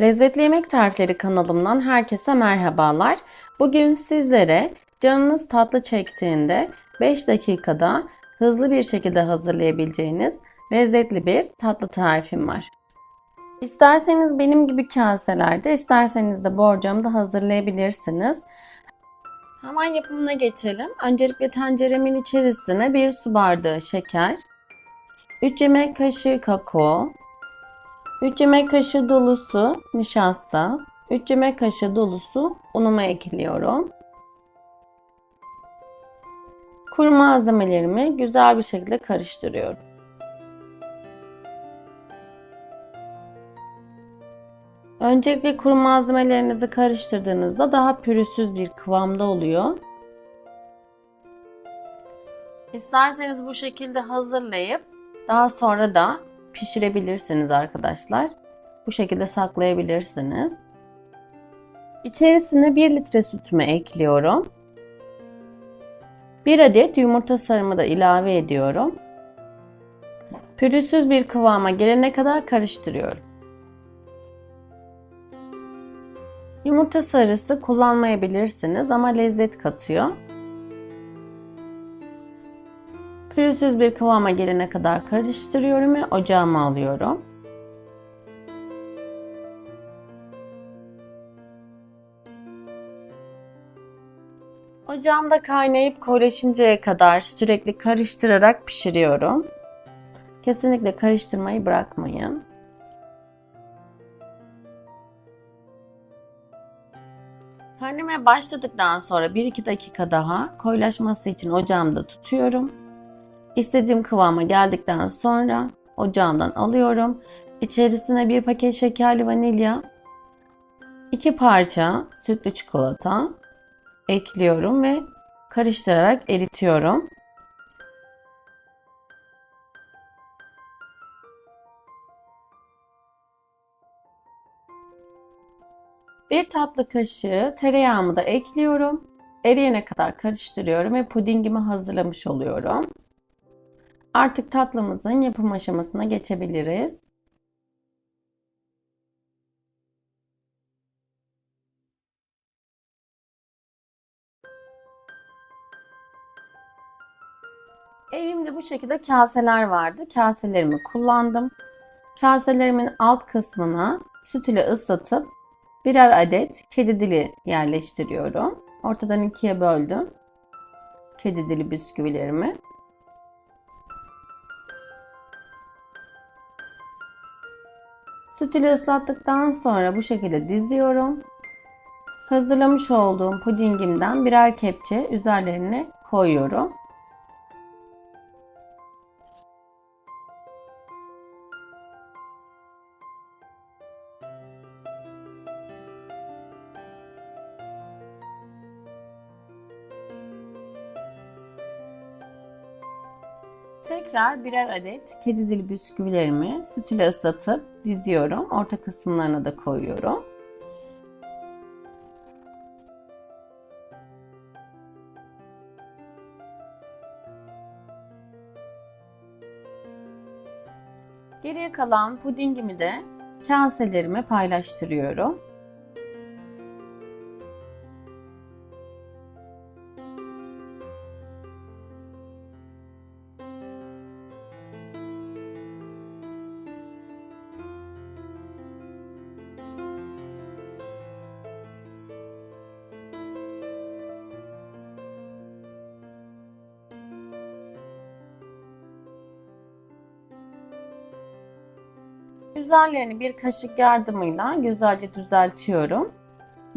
Lezzetli Yemek Tarifleri kanalımdan herkese merhabalar. Bugün sizlere canınız tatlı çektiğinde 5 dakikada hızlı bir şekilde hazırlayabileceğiniz lezzetli bir tatlı tarifim var. İsterseniz benim gibi kaselerde, isterseniz de borcamda hazırlayabilirsiniz. Hemen yapımına geçelim. Öncelikle tenceremin içerisine 1 su bardağı şeker, 3 yemek kaşığı kakao, 3 yemek kaşığı dolusu nişasta, 3 yemek kaşığı dolusu unumu ekliyorum. Kuru malzemelerimi güzel bir şekilde karıştırıyorum. Öncelikle kuru malzemelerinizi karıştırdığınızda daha pürüzsüz bir kıvamda oluyor. İsterseniz bu şekilde hazırlayıp daha sonra da pişirebilirsiniz arkadaşlar. Bu şekilde saklayabilirsiniz. İçerisine 1 litre sütümü ekliyorum. 1 adet yumurta sarımı da ilave ediyorum. Pürüzsüz bir kıvama gelene kadar karıştırıyorum. Yumurta sarısı kullanmayabilirsiniz ama lezzet katıyor. Pürüzsüz bir kıvama gelene kadar karıştırıyorum ve ocağıma alıyorum. Ocağımda kaynayıp koyulaşıncaya kadar sürekli karıştırarak pişiriyorum. Kesinlikle karıştırmayı bırakmayın. Kaynamaya başladıktan sonra 1-2 dakika daha koyulaşması için ocağımda tutuyorum. İstediğim kıvama geldikten sonra ocağımdan alıyorum. İçerisine bir paket şekerli vanilya, iki parça sütlü çikolata ekliyorum ve karıştırarak eritiyorum. Bir tatlı kaşığı tereyağımı da ekliyorum. Eriyene kadar karıştırıyorum ve pudingimi hazırlamış oluyorum. Artık tatlımızın yapım aşamasına geçebiliriz. Evimde bu şekilde kaseler vardı. Kaselerimi kullandım. Kaselerimin alt kısmına süt ile ıslatıp birer adet kedi dili yerleştiriyorum. Ortadan ikiye böldüm. Kedi dili bisküvilerimi. Süt ıslattıktan sonra bu şekilde diziyorum. Hazırlamış olduğum pudingimden birer kepçe üzerlerine koyuyorum. Tekrar birer adet kedi dili bisküvilerimi süt ile ıslatıp diziyorum. Orta kısımlarına da koyuyorum. Geriye kalan pudingimi de kaselerime paylaştırıyorum. Üzerlerini bir kaşık yardımıyla güzelce düzeltiyorum.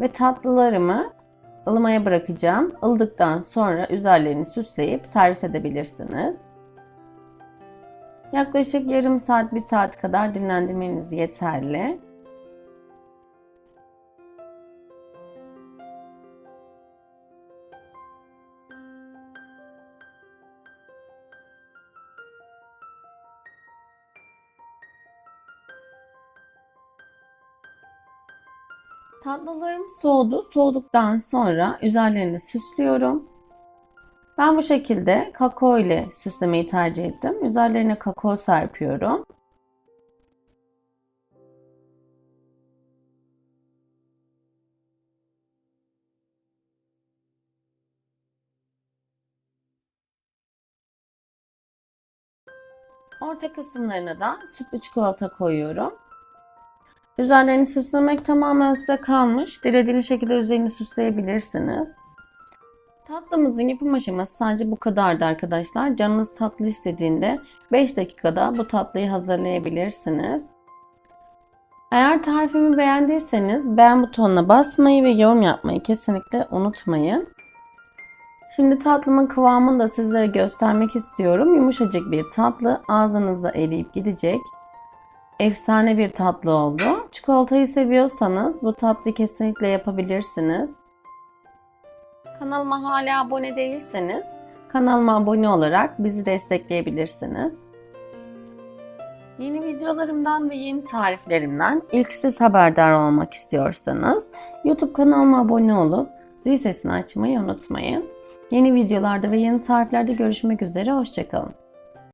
Ve tatlılarımı ılımaya bırakacağım. Ildıktan sonra üzerlerini süsleyip servis edebilirsiniz. Yaklaşık yarım saat, bir saat kadar dinlendirmeniz yeterli. Tatlılarım soğudu. Soğuduktan sonra üzerlerini süslüyorum. Ben bu şekilde kakao ile süslemeyi tercih ettim. Üzerlerine kakao serpiyorum. Orta kısımlarına da sütlü çikolata koyuyorum. Üzerlerini süslemek tamamen size kalmış. Dilediğiniz şekilde üzerini süsleyebilirsiniz. Tatlımızın yapım aşaması sadece bu kadardı arkadaşlar. Canınız tatlı istediğinde 5 dakikada bu tatlıyı hazırlayabilirsiniz. Eğer tarifimi beğendiyseniz beğen butonuna basmayı ve yorum yapmayı kesinlikle unutmayın. Şimdi tatlımın kıvamını da sizlere göstermek istiyorum. Yumuşacık bir tatlı ağzınıza eriyip gidecek. Efsane bir tatlı oldu. Çikolatayı seviyorsanız bu tatlıyı kesinlikle yapabilirsiniz. Kanalıma hala abone değilseniz kanalıma abone olarak bizi destekleyebilirsiniz. Yeni videolarımdan ve yeni tariflerimden ilk siz haberdar olmak istiyorsanız YouTube kanalıma abone olup zil sesini açmayı unutmayın. Yeni videolarda ve yeni tariflerde görüşmek üzere, hoşçakalın.